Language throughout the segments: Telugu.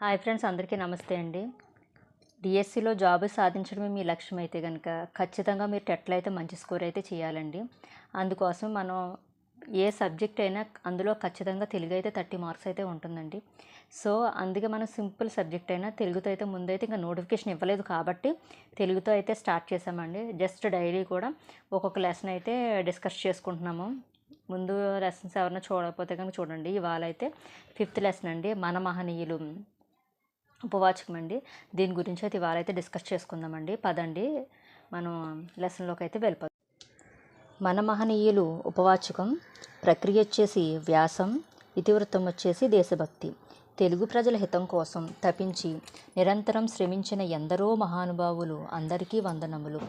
హాయ్ ఫ్రెండ్స్ అందరికీ నమస్తే అండి. డిఎస్సిలో జాబ్ సాధించడమే మీ లక్ష్యం అయితే కనుక ఖచ్చితంగా మీరు టెట్లో అయితే మంచి స్కోర్ అయితే చేయాలండి. అందుకోసం మనం ఏ సబ్జెక్ట్ అయినా అందులో ఖచ్చితంగా తెలుగు అయితే థర్టీ మార్క్స్ అయితే ఉంటుందండి. సో అందుకే మనం సింపుల్ సబ్జెక్ట్ అయినా తెలుగుతో అయితే ముందైతే ఇంకా నోటిఫికేషన్ ఇవ్వలేదు కాబట్టి తెలుగుతో అయితే స్టార్ట్ చేసామండి జస్ట్ డైలీ కూడా ఒక్కొక్క లెసన్ అయితే డిస్కస్ చేసుకుంటున్నాము. ముందు లెసన్స్ ఎవరైనా చూడకపోతే కనుక చూడండి. ఇవాళ అయితే ఫిఫ్త్ లెసన్ అండి. మన మహనీయులు. ఉపవాచకం అండి దీని గురించి అయితే ఇవాళ అయితే డిస్కస్ చేసుకుందామండి. పదండి. మనం లెసన్లోకి అయితే వెళ్ళిపోతాం మన మహనీయులు ఉపవాచకం ప్రక్రియ వచ్చేసి వ్యాసం ఇతివృత్తం వచ్చేసి దేశభక్తి. తెలుగు ప్రజల హితం కోసం తపించి నిరంతరం శ్రమించిన ఎందరో మహానుభావులు అందరికీ వందనములు.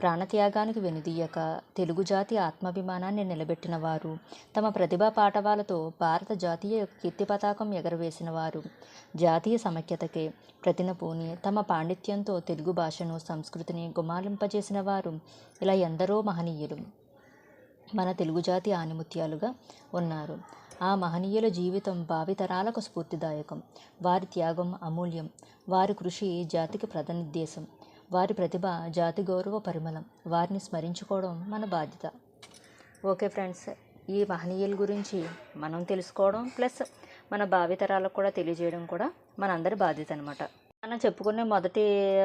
ప్రాణత్యాగానికి వెనుదీయక తెలుగు జాతి ఆత్మాభిమానాన్ని నిలబెట్టిన వారు తమ ప్రతిభా పాఠవాలతో భారత జాతీయ కీర్తి పతాకం ఎగరవేసిన వారు జాతీయ సమైక్యతకే ప్రతిన పూని తమ పాండిత్యంతో తెలుగు భాషను సంస్కృతిని గుమాలింపజేసిన వారు ఇలా ఎందరో మహనీయులు. మన తెలుగు జాతి ఆనిముత్యాలుగా ఉన్నారు. ఆ మహనీయుల జీవితం భావితరాలకు స్ఫూర్తిదాయకం. వారి త్యాగం అమూల్యం. వారి కృషి జాతికి ప్రధానోద్దేశం వారి ప్రతిభ జాతి గౌరవ పరిమళం. వారిని స్మరించుకోవడం మన బాధ్యత. ఓకే ఫ్రెండ్స్ ఈ మహనీయుల గురించి మనం తెలుసుకోవడం ప్లస్ మన భావితరాలకు కూడా తెలియజేయడం కూడా మనందరి బాధ్యత అనమాట మనం చెప్పుకునే మొదటి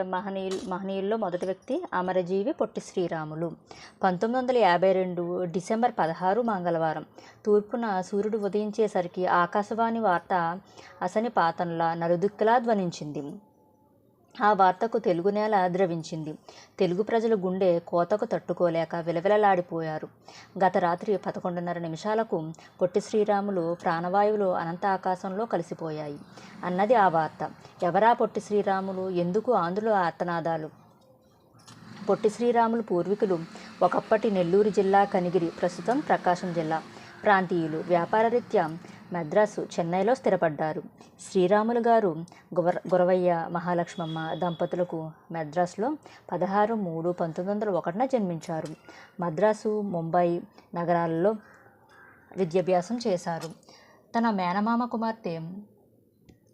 మహనీయులు మహనీయుల్లో మొదటి వ్యక్తి అమరజీవి పొట్టి శ్రీరాములు. పంతొమ్మిది వందల యాభై రెండు డిసెంబర్ పదహారు మంగళవారం తూర్పున సూర్యుడు ఉదయించేసరికి ఆకాశవాణి వార్త అసని పాతంలా నలుదిక్కులా ధ్వనించింది. ఆ వార్తకు తెలుగు నేల ద్రవించింది తెలుగు ప్రజల గుండె కోతకు తట్టుకోలేక విలవిలలాడిపోయారు. గత రాత్రి పదకొండున్నర నిమిషాలకు పొట్టి శ్రీరాములు ప్రాణవాయువులు అనంత ఆకాశంలో కలిసిపోయాయి. అన్నది ఆ వార్త. ఎవరా పొట్టి శ్రీరాములు? ఎందుకు ఆంధ్రుల ఆర్తనాదాలు పొట్టి శ్రీరాములు పూర్వీకులు ఒకప్పటి నెల్లూరు జిల్లా కనిగిరి ప్రస్తుతం ప్రకాశం జిల్లా. ప్రాంతీయులు. వ్యాపారరీత్యా మద్రాసు చెన్నైలో స్థిరపడ్డారు. శ్రీరాములు గారు గుర గురవయ్య మహాలక్ష్మమ్మ దంపతులకు మద్రాసులో పదహారు మూడు పంతొమ్మిది వందల ఒకటిన జన్మించారు. మద్రాసు ముంబై నగరాల్లో విద్యాభ్యాసం చేశారు. తన మేనమామ కుమార్తె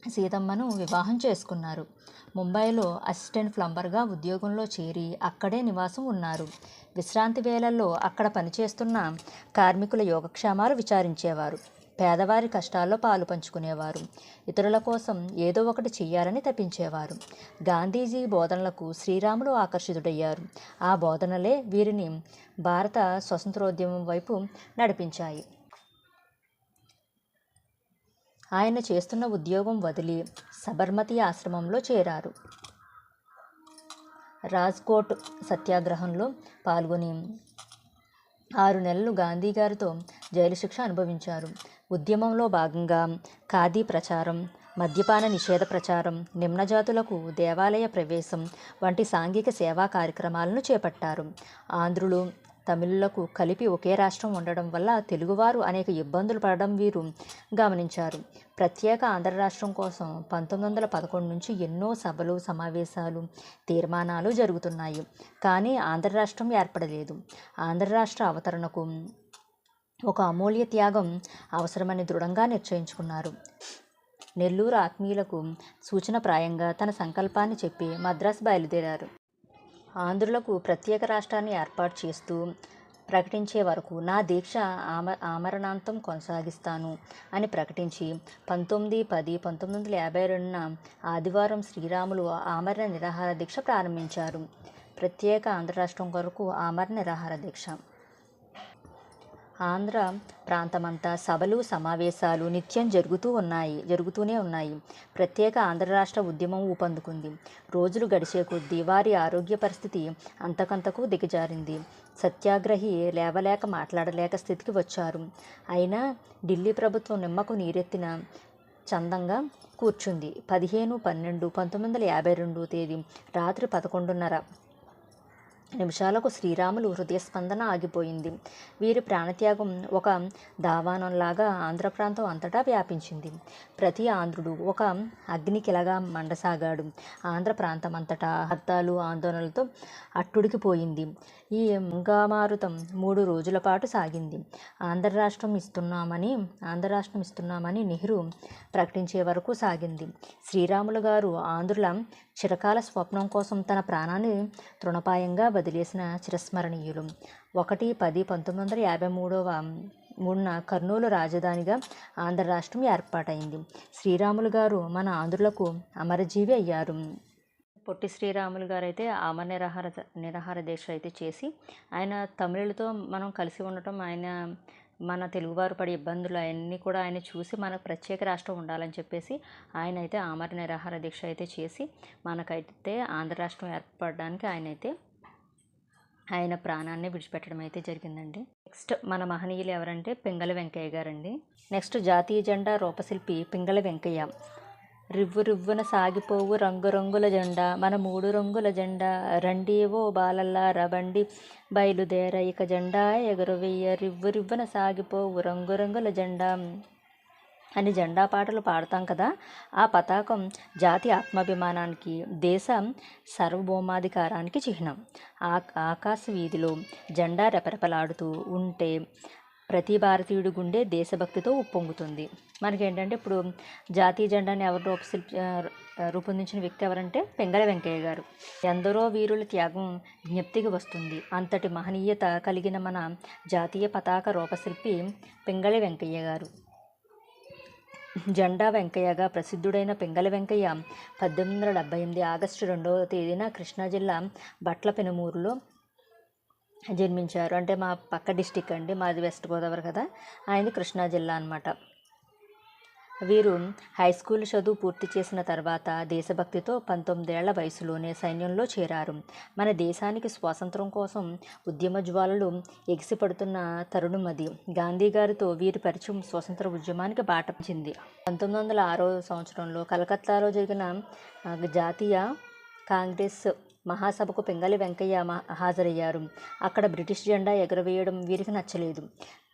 సీతమ్మను వివాహం చేసుకున్నారు. ముంబైలో అసిస్టెంట్ ప్లంబర్గా ఉద్యోగంలో చేరి అక్కడే నివాసం ఉన్నారు. విశ్రాంతి వేళల్లో అక్కడ పనిచేస్తున్న కార్మికుల యోగక్షేమాలు విచారించేవారు. పేదవారి కష్టాల్లో పాలు పంచుకునేవారు. ఇతరుల కోసం ఏదో ఒకటి చేయాలని తప్పించేవారు గాంధీజీ బోధనలకు శ్రీరాములు ఆకర్షితుడయ్యారు. ఆ బోధనలే వీరిని భారత స్వతంత్రోద్యమం వైపు నడిపించాయి. ఆయన చేస్తున్న ఉద్యోగం వదిలి సబర్మతి ఆశ్రమంలో చేరారు. రాజ్కోట్ సత్యాగ్రహంలో పాల్గొని ఆరు నెలలు గాంధీ గారితో జైలు శిక్ష అనుభవించారు. ఉద్యమంలో భాగంగా ఖాదీ ప్రచారం మద్యపాన నిషేధ ప్రచారం నిమ్నజాతులకు దేవాలయ ప్రవేశం వంటి సాంఘిక సేవా కార్యక్రమాలను చేపట్టారు. ఆంధ్రులు తమిళులకు కలిపి ఒకే రాష్ట్రం ఉండడం వల్ల తెలుగువారు అనేక ఇబ్బందులు పడడం వీరు గమనించారు. ప్రత్యేక ఆంధ్ర రాష్ట్రం కోసం పంతొమ్మిది వందల పదకొండు నుంచి ఎన్నో సభలు సమావేశాలు తీర్మానాలు జరుగుతున్నాయి. కానీ ఆంధ్ర రాష్ట్రం ఏర్పడలేదు. ఆంధ్ర రాష్ట్ర అవతరణకు ఒక అమూల్య త్యాగం అవసరమని దృఢంగా నిశ్చయించుకున్నారు. నెల్లూరు ఆత్మీయులకు సూచనప్రాయంగా తన సంకల్పాన్ని చెప్పి మద్రాసు బయలుదేరారు. ఆంధ్రులకు ప్రత్యేక రాష్ట్రాన్ని ఏర్పాటు చేస్తూ ప్రకటించే వరకు నా దీక్ష ఆమ ఆమరణాంతం కొనసాగిస్తాను అని ప్రకటించి పంతొమ్మిది పది పంతొమ్మిది వందల యాభై రెండున ఆదివారం శ్రీరాములు ఆమరణ నిరాహార దీక్ష ప్రారంభించారు. ప్రత్యేక ఆంధ్ర రాష్ట్రం కొరకు ఆమరణ నిరాహార దీక్ష. ఆంధ్ర ప్రాంతమంతా సభలు సమావేశాలు నిత్యం జరుగుతూ ఉన్నాయి జరుగుతూనే ఉన్నాయి. ప్రత్యేక ఆంధ్ర రాష్ట్ర ఉద్యమం ఊపందుకుంది. రోజులు గడిచే కొద్దీ వారి ఆరోగ్య పరిస్థితి అంతకంతకు దిగజారింది. సత్యాగ్రహి లేవలేక మాట్లాడలేక స్థితికి వచ్చారు. అయినా ఢిల్లీ ప్రభుత్వం నిమ్మకు నీరెత్తిన చందంగా కూర్చుంది. పదిహేను పన్నెండు పంతొమ్మిది వందల యాభై రెండు తేదీ రాత్రి పదకొండున్నర. నిమిషాలకు శ్రీరాములు హృదయస్పందన ఆగిపోయింది. వీరి ప్రాణత్యాగం ఒక దావానంలాగా ఆంధ్ర ప్రాంతం అంతటా వ్యాపించింది. ప్రతి ఆంధ్రుడు ఒక అగ్నికిలగా మండసాగాడు. ఆంధ్ర ప్రాంతం అంతటా అర్థాలు ఆందోళనలతో అట్టుడికిపోయింది ఈ మంగామారుతం మూడు రోజుల పాటు సాగింది. ఆంధ్ర రాష్ట్రం ఇస్తున్నామని ఆంధ్ర రాష్ట్రం ఇస్తున్నామని నెహ్రూ ప్రకటించే వరకు సాగింది. శ్రీరాములు గారు ఆంధ్రుల చిరకాల స్వప్నం కోసం తన ప్రాణాన్ని తృణపాయంగా వదిలేసిన చిరస్మరణీయులు. ఒకటి పది పంతొమ్మిది వందల యాభై మూడవ మూడున కర్నూలు రాజధానిగా ఆంధ్ర రాష్ట్రం ఏర్పాటైంది. శ్రీరాములు గారు మన ఆంధ్రులకు అమరజీవి అయ్యారు. పొట్టి శ్రీరాములు గారు అయితే ఆమర నిరాహార నిరాహార దీక్ష అయితే చేసి ఆయన తమిళులతో మనం కలిసి ఉండటం ఆయన మన తెలుగువారు పడే ఇబ్బందులు అవన్నీ కూడా ఆయన చూసి మనకు ప్రత్యేక రాష్ట్రం ఉండాలని చెప్పేసి ఆయన అయితే ఆమర నిరాహార దీక్ష అయితే చేసి మనకైతే ఆంధ్ర రాష్ట్రం ఏర్పడడానికి ఆయన అయితే ఆయన ప్రాణాన్ని విడిచిపెట్టడం అయితే జరిగిందండి. నెక్స్ట్ మన మహనీయులు ఎవరంటే పింగళ వెంకయ్య గారండి. నెక్స్ట్ జాతీయ జెండా రూపశిల్పి పింగళ వెంకయ్య. రివ్వు రివ్వున సాగిపోవు రంగురంగుల జెండా. మన మూడు రంగుల జెండా. రండి ఓ బాలల్లా బండి బయలుదేర. ఇక జెండా ఎగురవేయ రివ్వు రివ్వున సాగిపోవు రంగురంగుల జెండా. అని జెండా పాటలు పాడతాం కదా? ఆ పతాకం జాతి ఆత్మాభిమానానికి దేశ సార్వభౌమాధికారానికి చిహ్నం. ఆ ఆకాశ వీధిలో జెండా రెపరెపలాడుతూ ఉంటే ప్రతి భారతీయుడి గుండె దేశభక్తితో ఉప్పొంగుతుంది. మనకి ఏంటంటే ఇప్పుడు జాతీయ జెండాని ఎవరు రూపశిల్పి రూపొందించిన వ్యక్తి ఎవరంటే పెంగళ వెంకయ్య గారు. ఎందరో వీరుల త్యాగం జ్ఞప్తికి వస్తుంది. అంతటి మహనీయత కలిగిన మన జాతీయ పతాక రూపశిల్పి పెంగళి వెంకయ్య గారు. జెండా వెంకయ్యగా ప్రసిద్ధుడైన పెంగళ వెంకయ్య పద్దెనిమిది వందల డెబ్బై ఎనిమిది ఆగస్టు రెండవ తేదీన కృష్ణా జిల్లా బట్ల పెనుమూరులో జన్మించారు. అంటే మా పక్క డిస్టిక్ అండి మాది వెస్ట్ గోదావరి కదా. ఆయనది కృష్ణా జిల్లా అన్నమాట. వీరు హై స్కూల్ చదువు పూర్తి చేసిన తర్వాత దేశభక్తితో పంతొమ్మిదేళ్ళ వయసులోనే సైన్యంలో చేరారు. మన దేశానికి స్వాతంత్రం కోసం ఉద్యమ జ్వాలలు ఎగిసిపడుతున్న తరుణం అది. గాంధీ గారితో వీరి పరిచయం స్వతంత్ర ఉద్యమానికి బాటపించింది పంతొమ్మిది వందల ఆరో సంవత్సరంలో కలకత్తాలో జరిగిన జాతీయ కాంగ్రెస్ మహాసభకు పింగళి వెంకయ్య హాజరయ్యారు. అక్కడ బ్రిటిష్ జెండా ఎగురవేయడం వీరికి నచ్చలేదు.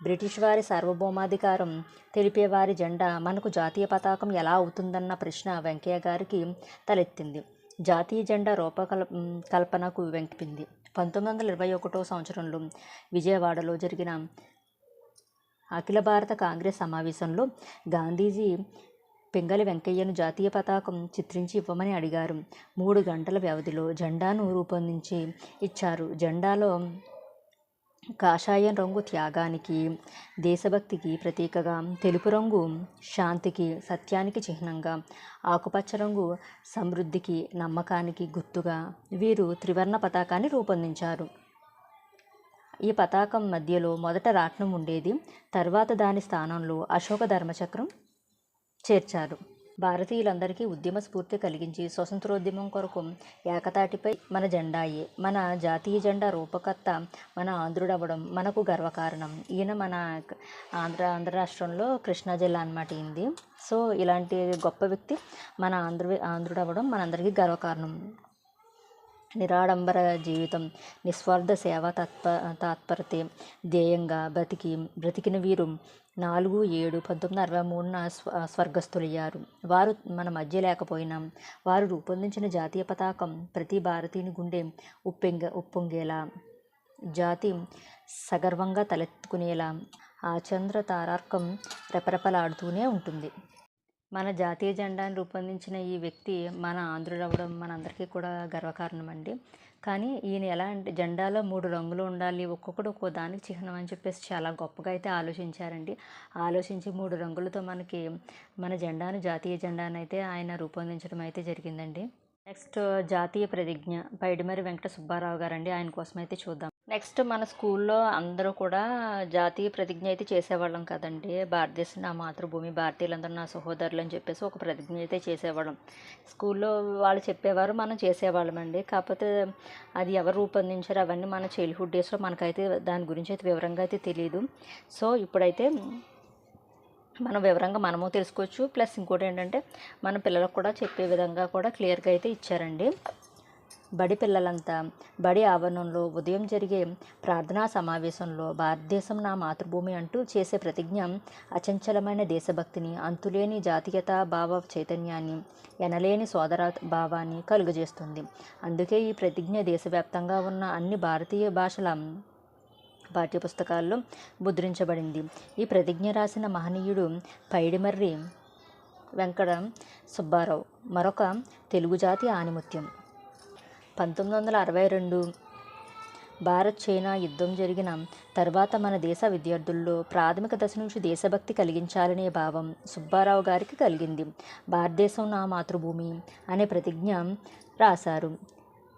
బ్రిటిష్ వారి సార్వభౌమాధికారం తెలిపే వారి జెండా మనకు జాతీయ పతాకం ఎలా అవుతుందన్న ప్రశ్న వెంకయ్య గారికి తలెత్తింది. జాతీయ జెండా రూపకల్ కల్పనకు వెంకిపింది. పంతొమ్మిది వందల ఇరవై ఒకటో సంవత్సరంలో విజయవాడలో జరిగిన అఖిల భారత కాంగ్రెస్ సమావేశంలో గాంధీజీ పింగళి వెంకయ్యను జాతీయ పతాకం చిత్రించి ఇవ్వమని అడిగారు. మూడు గంటల వ్యవధిలో జెండాను రూపొందించి ఇచ్చారు. జెండాలో కాషాయం రంగు త్యాగానికి దేశభక్తికి ప్రతీకగా తెలుపు రంగు శాంతికి సత్యానికి చిహ్నంగా ఆకుపచ్చ రంగు సమృద్ధికి నమ్మకానికి గుర్తుగా వీరు త్రివర్ణ పతాకాన్ని రూపొందించారు. ఈ పతాకం మధ్యలో మొదట రాట్నం ఉండేది తర్వాత దాని స్థానంలో అశోక ధర్మచక్రం చేర్చారు. భారతీయులందరికీ ఉద్యమ స్ఫూర్తి కలిగించి స్వతంత్రోద్యమం కొరకు ఏకతాటిపై మన జెండాయే. మన జాతీయ జెండా రూపకర్త మన ఆంధ్రుడవ్వడం మనకు గర్వకారణం. ఈయన మన ఆంధ్ర ఆంధ్ర రాష్ట్రంలో కృష్ణా జిల్లా అన్నమాట ఈయనది. సో ఇలాంటి గొప్ప వ్యక్తి మన ఆంధ్ర ఆంధ్రుడవ్వడం మనందరికీ గర్వకారణం. నిరాడంబర జీవితం నిస్వార్థ సేవ తత్ప తాత్పరతే ధ్యేయంగా బ్రతికి బ్రతికిన వీరు నాలుగు ఏడు పంతొమ్మిది అరవై మూడున స్వ స్వర్గస్థులయ్యారు. వారు మన మధ్య లేకపోయినా వారు రూపొందించిన జాతీయ పతాకం ప్రతి భారతీయుని గుండె ఉప్పెంగ ఉప్పొంగేలా. జాతి సగర్వంగా తలెత్తుకునేలా ఆ చంద్ర తారార్కం రెపరెపలాడుతూనే ఉంటుంది. మన జాతీయ జెండాను రూపొందించిన ఈ వ్యక్తి మన ఆంధ్రుడవడం మనందరికీ కూడా గర్వకారణం అండి కానీ ఈయన ఎలా అంటే జెండాలో మూడు రంగులు ఉండాలి ఒక్కొక్కటి ఒక్కో దానికి చిహ్నం అని చెప్పేసి చాలా గొప్పగా అయితే ఆలోచించారండి. ఆలోచించి మూడు రంగులతో మనకి మన జెండాను జాతీయ జెండాను అయితే ఆయన రూపొందించడం అయితే జరిగిందండి. నెక్స్ట్ జాతీయ ప్రతిజ్ఞ. పైడిమరి వెంకట సుబ్బారావు గారండి. ఆయన కోసం అయితే చూద్దాం. నెక్స్ట్ మన స్కూల్లో అందరూ కూడా జాతీయ ప్రతిజ్ఞ అయితే చేసేవాళ్ళం కదండి. భారతదేశం నా మాతృభూమి భారతీయులందరూ నా సహోదరులు అని చెప్పేసి ఒక ప్రతిజ్ఞ అయితే చేసేవాళ్ళం. స్కూల్లో వాళ్ళు చెప్పేవారు మనం చేసేవాళ్ళం అండి కాకపోతే అది ఎవరు రూపొందించారు అవన్నీ మన చైల్డ్హుడ్ డేస్లో మనకైతే దాని గురించి అయితే వివరంగా అయితే తెలియదు సో ఇప్పుడైతే మనం వివరంగా మనము తెలుసుకోవచ్చు. ప్లస్ ఇంకోటి ఏంటంటే మన పిల్లలకు కూడా చెప్పే విధంగా కూడా క్లియర్గా అయితే ఇచ్చారండి. బడి పిల్లలంతా బడి ఆవరణంలో ఉదయం జరిగే ప్రార్థనా సమావేశంలో భారతదేశం నా మాతృభూమి అంటూ చేసే ప్రతిజ్ఞ అచంచలమైన దేశభక్తిని అంతులేని జాతీయత భావ చైతన్యాన్ని ఎనలేని సోదర భావాన్ని కలుగజేస్తుంది. అందుకే ఈ ప్రతిజ్ఞ దేశవ్యాప్తంగా ఉన్న అన్ని భారతీయ భాషల పాఠ్యపుస్తకాల్లో ముద్రించబడింది. ఈ ప్రతిజ్ఞ రాసిన మహనీయుడు పైడిమర్రి వెంకట సుబ్బారావు. మరొక తెలుగు జాతి ఆనిముత్యం. పంతొమ్మిది వందల అరవై రెండు భారత్ చైనా యుద్ధం జరిగిన తర్వాత మన దేశ విద్యార్థుల్లో ప్రాథమిక దశ నుంచి దేశభక్తి కలిగించాలనే భావం సుబ్బారావు గారికి కలిగింది. భారతదేశం నా మాతృభూమి అనే ప్రతిజ్ఞ రాశారు.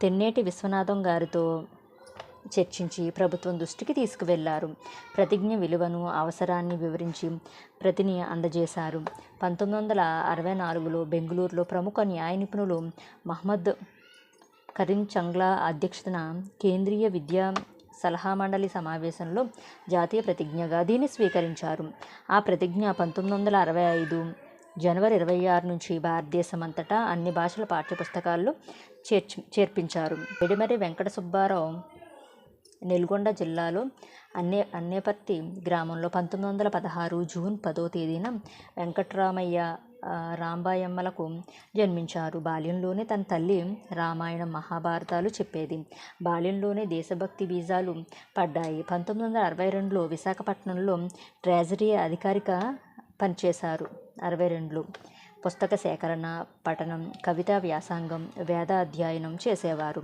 తెన్నేటి విశ్వనాథం గారితో చర్చించి ప్రభుత్వం దృష్టికి తీసుకువెళ్ళారు. ప్రతిజ్ఞ విలువను అవసరాన్ని వివరించి ప్రతిని అందజేశారు. పంతొమ్మిది వందల అరవై నాలుగులో బెంగళూరులో ప్రముఖ న్యాయ నిపుణులు మహమ్మద్ కరీం చంగ్లా అధ్యక్షతన కేంద్రీయ విద్యా సలహా మండలి సమావేశంలో జాతీయ ప్రతిజ్ఞగా దీన్ని స్వీకరించారు. ఆ ప్రతిజ్ఞ పంతొమ్మిది వందల అరవై ఐదు జనవరి ఇరవై ఆరు నుంచి భారతదేశం అంతటా అన్ని భాషల పాఠ్యపుస్తకాల్లో చేర్చి చేర్పించారు. ఎడిమరి వెంకట సుబ్బారావు నెల్గొండ జిల్లాలో అన్నే అన్నేపర్తి గ్రామంలో పంతొమ్మిది వందల పదహారు జూన్ పదో తేదీన వెంకట్రామయ్య రాంబాయమ్మలకు జన్మించారు. బాల్యంలోనే తన తల్లి రామాయణం మహాభారతాలు చెప్పేది. బాల్యంలోనే దేశభక్తి బీజాలు పడ్డాయి. పంతొమ్మిది వందల అరవై రెండులో విశాఖపట్నంలో ట్రెజరీ అధికారిక పనిచేశారు. అరవై రెండులో పుస్తక సేకరణ పఠనం కవితా వ్యాసంగం వేద అధ్యయనం చేసేవారు.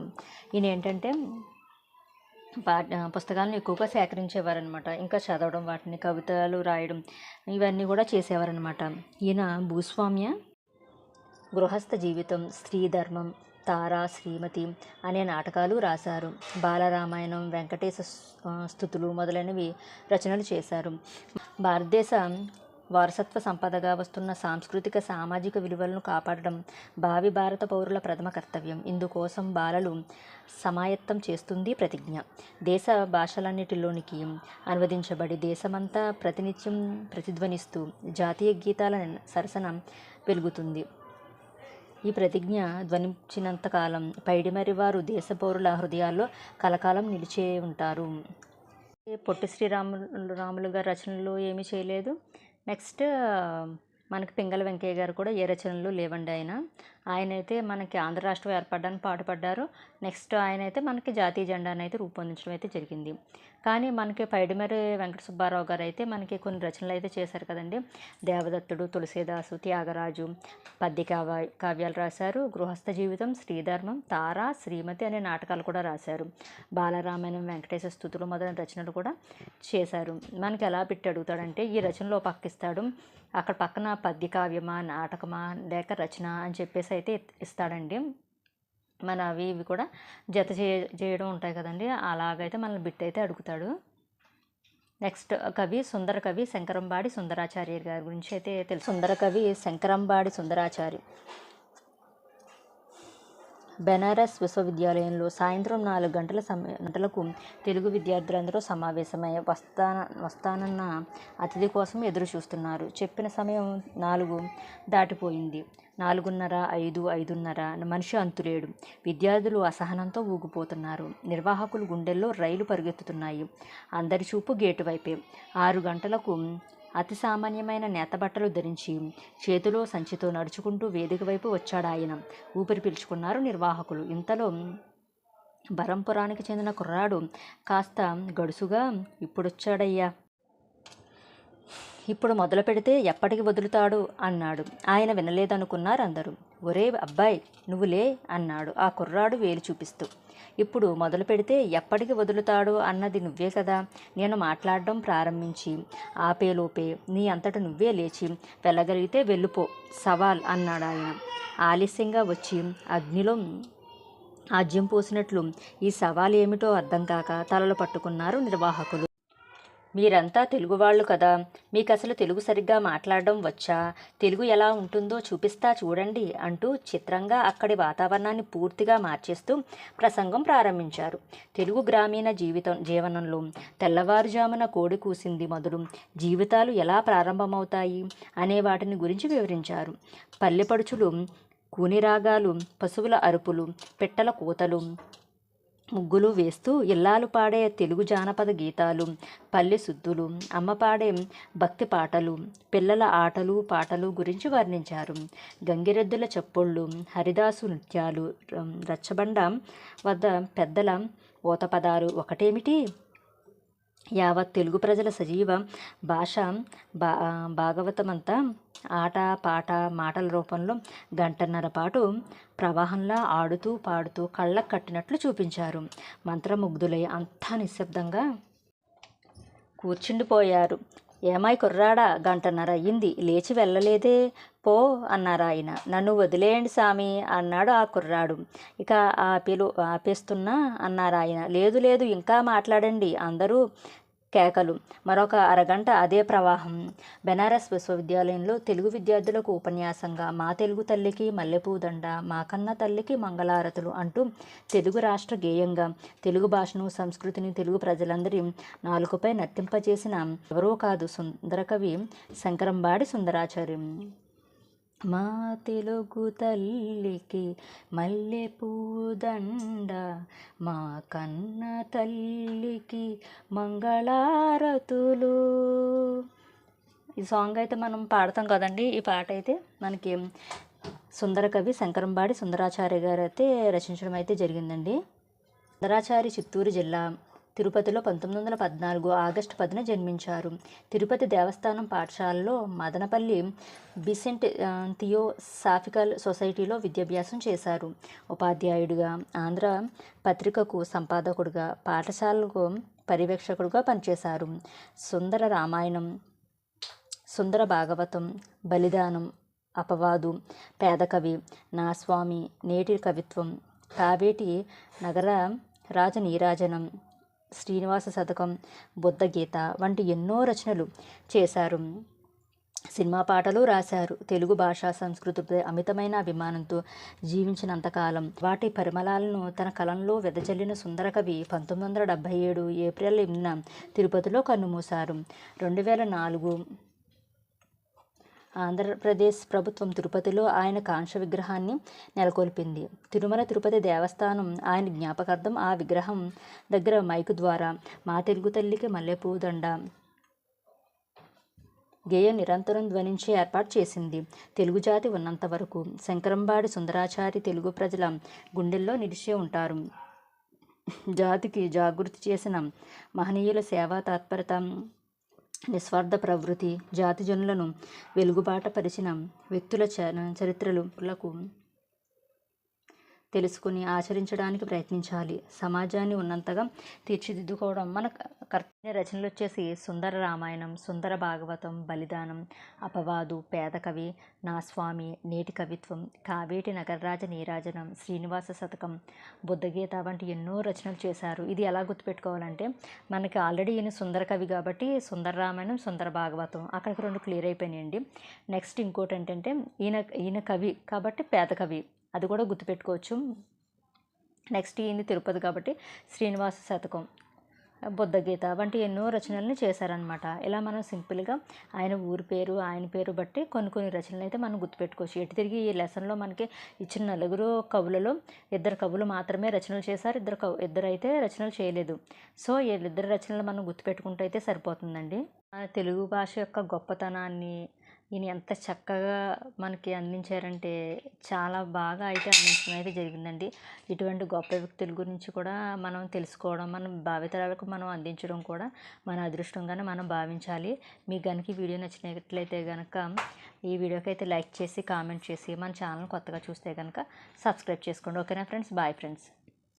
ఈయన ఏంటంటే పా పుస్తకాలను ఎక్కువగా సేకరించేవారనమాట ఇంకా చదవడం వాటిని కవితలు రాయడం ఇవన్నీ కూడా చేసేవారనమాట ఈయన భూస్వామ్య గృహస్థ జీవితం స్త్రీ ధర్మం తారా శ్రీమతి అనే నాటకాలు రాశారు. బాలరామాయణం వెంకటేశ స్థుతులు మొదలైనవి రచనలు చేశారు. భారతదేశ వారసత్వ సంపదగా వస్తున్న సాంస్కృతిక సామాజిక విలువలను కాపాడడం భావి భారత పౌరుల ప్రథమ కర్తవ్యం. ఇందుకోసం బాలలు సమాయత్తం చేస్తుంది ప్రతిజ్ఞ. దేశ భాషలన్నిటిలోనికి అనువదించబడి దేశమంతా ప్రతినిత్యం ప్రతిధ్వనిస్తూ జాతీయ గీతాల సరసన వెలుగుతుంది ఈ ప్రతిజ్ఞ ధ్వనించినంతకాలం పైడిమరి వారు దేశ పౌరుల హృదయాల్లో కలకాలం నిలిచే ఉంటారు. పొట్టి శ్రీరాములు రాములు గారి రచనలు ఏమీ చేయలేదు. నెక్స్ట్ మనకి పింగళ వెంకయ్య గారు కూడా ఏ రచనలు లేవండి ఆయన. ఆయన అయితే మనకి ఆంధ్ర రాష్ట్రం ఏర్పడడానికి పాటుపడ్డారు. నెక్స్ట్ ఆయన అయితే మనకి జాతీయ జెండాను అయితే రూపొందించడం అయితే జరిగింది. కానీ మనకి పైడిమరి వెంకట సుబ్బారావు గారు అయితే మనకి కొన్ని రచనలు అయితే చేశారు కదండి. దేవదత్తుడు తులసీదాసు త్యాగరాజు పద్య కావ్య కావ్యాలు రాశారు. గృహస్థ జీవితం శ్రీధర్మం తార శ్రీమతి అనే నాటకాలు కూడా రాశారు. బాలరామాయణం వెంకటేశ్వర స్థుతులు మొదలైన రచనలు కూడా చేశారు. మనకి ఎలా పెట్టి అడుగుతాడంటే ఈ రచనలో పక్కిస్తాడు అక్కడ పక్కన పద్య కావ్యమా నాటకమా లేక రచన అని చెప్పేసి అయితే ఇస్తాడండి. మన అవి ఇవి కూడా జత చేయ చేయడం ఉంటాయి కదండి. అలాగైతే మనల్ని బిట్ అయితే అడుగుతాడు. నెక్స్ట్ కవి సుందర కవి శంకరంబాడి సుందరాచార్య గారి గురించి అయితే తెలుసు. సుందర కవి శంకరంబాడి సుందరాచారి బెనారస్ విశ్వవిద్యాలయంలో సాయంత్రం నాలుగు గంటల సమయ గంటలకు తెలుగు విద్యార్థులందరూ సమావేశమై వస్తాన వస్తానన్న అతిథి కోసం ఎదురు చూస్తున్నారు చెప్పిన సమయం నాలుగు దాటిపోయింది. నాలుగున్నర ఐదు ఐదున్నర మనిషి అంతులేడు. విద్యార్థులు అసహనంతో ఊగిపోతున్నారు. నిర్వాహకులు గుండెల్లో రైలు పరిగెత్తుతున్నాయి. అందరి చూపు గేటు వైపే. ఆరు గంటలకు అతి సామాన్యమైన నేత బట్టలు ధరించి చేతిలో సంచితో నడుచుకుంటూ వేదిక వైపు వచ్చాడు ఆయన. ఊపిరి పీల్చుకున్నారు నిర్వాహకులు. ఇంతలో బరంపురానికి చెందిన కుర్రాడు కాస్త గడుసుగా ఇప్పుడొచ్చాడయ్యా. ఇప్పుడు మొదలు పెడితే ఎప్పటికి వదులుతాడు? అన్నాడు. ఆయన వినలేదనుకున్నారు అందరూ. ఒరే అబ్బాయి నువ్వు లే అన్నాడు ఆ కుర్రాడు వేలు చూపిస్తూ. ఇప్పుడు మొదలు పెడితే ఎప్పటికి వదులుతాడు అన్నది నువ్వే కదా? నేను మాట్లాడడం ప్రారంభించి. ఆపేలోపే నీ అంతట నువ్వే లేచి. వెళ్ళగలిగితే వెళ్ళిపో సవాల్ అన్నాడు ఆయన. ఆలస్యంగా వచ్చి అగ్నిలో ఆజ్యం పోసినట్లు ఈ సవాల్ ఏమిటో అర్థం కాక తలలు పట్టుకున్నారు నిర్వాహకులు. మీరంతా తెలుగు వాళ్ళు కదా. మీకు అసలు తెలుగు సరిగ్గా మాట్లాడడం వచ్చా? తెలుగు ఎలా ఉంటుందో చూపిస్తా చూడండి అంటూ చిత్రంగా అక్కడి వాతావరణాన్ని పూర్తిగా మార్చేస్తూ ప్రసంగం ప్రారంభించారు. తెలుగు గ్రామీణ జీవితం జీవనంలో తెల్లవారుజామున కోడి కూసింది మొదలు జీవితాలు ఎలా ప్రారంభమవుతాయి అనే వాటిని గురించి వివరించారు. పల్లెపడుచులు కూనిరాగాలు పశువుల అరుపులు పిట్టల కూతలు ముగ్గులు వేస్తూ ఇల్లాలు పాడే తెలుగు జానపద గీతాలు పల్లె సుద్దులు అమ్మ పాడే భక్తి పాటలు పిల్లల ఆటలు పాటలు గురించి వర్ణించారు. గంగిరెద్దుల చప్పుళ్ళు హరిదాసు నృత్యాలు రచ్చబండ వద్ద పెద్దల ఓతపదాలు ఒకటేమిటి? యావత్ తెలుగు ప్రజల సజీవ భాష బా భాగవతమంతా ఆట పాట మాటల రూపంలో గంటన్నర పాటు ప్రవాహంలా ఆడుతూ పాడుతూ కళ్ళకు కట్టినట్లు చూపించారు. మంత్రముగ్ధులై అంతా నిశ్శబ్దంగా కూర్చుండిపోయారు. ఏమాయి కుర్రాడా? గంటన్నర అయ్యింది లేచి వెళ్ళలేదే. పో అన్నారు ఆయన నన్ను వదిలేయండి సామి అన్నాడు ఆ కుర్రాడు. ఇక ఆపేలు ఆపేస్తున్నా అన్నారు ఆయన లేదు లేదు ఇంకా మాట్లాడండి. అందరూ కేకలు. మరొక అరగంట అదే ప్రవాహం. బెనారస్ విశ్వవిద్యాలయంలో తెలుగు విద్యార్థులకు ఉపన్యాసంగా మా తెలుగు తల్లికి మల్లెపూదండ మా కన్న తల్లికి మంగళారతులు అంటూ తెలుగు రాష్ట్ర గేయంగా తెలుగు భాషను సంస్కృతిని తెలుగు ప్రజలందరి నాలుకపై నర్తింపజేసిన ఎవరో కాదు సుందరకవి శంకరంబాడి సుందరాచార్యం మా తెలుగు తల్లికి మల్లె పూదండ మా కన్న తల్లికి మంగళారతులు. ఈ సాంగ్ అయితే మనం పాడతాం కదండి. ఈ పాట అయితే మనకి సుందర కవి శంకరంబాడి సుందరాచార్య గారు అయితే రచించడం అయితే జరిగిందండి. సుందరాచారి చిత్తూరు జిల్లా తిరుపతిలో పంతొమ్మిది వందల పద్నాలుగు ఆగస్టు పదిన జన్మించారు. తిరుపతి దేవస్థానం పాఠశాలలో Madanapalle Besant theosophical theosophical సొసైటీలో విద్యాభ్యాసం చేశారు. ఉపాధ్యాయుడిగా ఆంధ్ర పత్రికకు సంపాదకుడుగా పాఠశాలకు పర్యవేక్షకుడుగా పనిచేశారు. సుందర రామాయణం సుందర భాగవతం బలిదానం అపవాదు పేదకవి నా స్వామి నేటి కవిత్వం కావేటి నగర రాజ నీరాజనం శ్రీనివాస శతకం బుద్ధ గీత వంటి ఎన్నో రచనలు చేశారు. సినిమా పాటలు రాశారు. తెలుగు భాష సంస్కృతిపై అమితమైన అభిమానంతో జీవించినంతకాలం వాటి పరిమళాలను తన కలంలో వెదజల్లిన సుందరకవి పంతొమ్మిది వందల డెబ్భై ఏడు ఏప్రిల్ ఎనిమిదిన తిరుపతిలో కన్నుమూశారు. రెండు వేల నాలుగు ఆంధ్రప్రదేశ్ ప్రభుత్వం తిరుపతిలో ఆయన కాంస్య విగ్రహాన్ని నెలకొల్పింది. తిరుమల తిరుపతి దేవస్థానం ఆయన జ్ఞాపకార్థం ఆ విగ్రహం దగ్గర మైకు ద్వారా మా తెలుగు తల్లికి మల్లెపూ దండ గేయం నిరంతరం ధ్వనించే ఏర్పాటు చేసింది. తెలుగు జాతి ఉన్నంత వరకు శంకరంబాడి సుందరాచారి తెలుగు ప్రజల గుండెల్లో నిలిచే ఉంటారు. జాతికి జాగృతి చేసిన మహనీయుల సేవా తాత్పరత నిస్వార్థ ప్రవృత్తి జాతి జనులను వెలుగుబాట పరిచిన వ్యక్తుల చ- చరిత్రలకు తెలుసుకుని ఆచరించడానికి ప్రయత్నించాలి. సమాజాన్ని ఉన్నంతగా తీర్చిదిద్దుకోవడం మన కర్తవ్య రచనలు వచ్చేసి సుందర రామాయణం సుందర భాగవతం బలిదానం అపవాదు పేదకవి నా స్వామి నేటి కవిత్వం కావేటి నగరరాజ నీరాజనం శ్రీనివాస శతకం బుద్ధగీత వంటి ఎన్నో రచనలు చేశారు. ఇది ఎలా గుర్తుపెట్టుకోవాలంటే మనకి ఆల్రెడీ ఈయన సుందర కవి కాబట్టి సుందర రామాయణం సుందర భాగవతం అక్కడికి రెండు క్లియర్ అయిపోయినాయండి. నెక్స్ట్ ఇంకోటి ఏంటంటే ఈయన ఈయన కవి కాబట్టి పేద కవి. అది కూడా గుర్తుపెట్టుకోవచ్చు. నెక్స్ట్ ఈయన తిరుపతి కాబట్టి శ్రీనివాస శతకం బుద్ధగీత వంటి ఎన్నో రచనల్ని చేశారనమాట ఇలా మనం సింపుల్గా ఆయన ఊరి పేరు ఆయన పేరు బట్టి కొన్ని కొన్ని రచనలు అయితే మనం గుర్తుపెట్టుకోవచ్చు. ఎటు తిరిగి ఈ లెసన్లో మనకి ఇచ్చిన నలుగురు కవులలో ఇద్దరు కవులు మాత్రమే రచనలు చేశారు ఇద్దరు కవు ఇద్దరు అయితే రచనలు చేయలేదు. సో వీళ్ళిద్దరు రచనలు మనం గుర్తుపెట్టుకుంటే అయితే సరిపోతుందండి. తెలుగు భాష యొక్క గొప్పతనాన్ని ఈయన ఎంత చక్కగా మనకి అందించారంటే చాలా బాగా అయితే అందించడం అయితే జరిగిందండి. ఇటువంటి గొప్ప వ్యక్తుల గురించి కూడా మనం తెలుసుకోవడం మనం భావితరాలకు మనం అందించడం కూడా మన అదృష్టంగానే మనం భావించాలి. మీకు కనుక ఈ వీడియో నచ్చినట్లయితే కనుక ఈ వీడియోకి అయితే లైక్ చేసి కామెంట్ చేసి మన ఛానల్ కొత్తగా చూస్తే కనుక సబ్స్క్రైబ్ చేసుకోండి. ఓకేనా ఫ్రెండ్స్? Bye friends.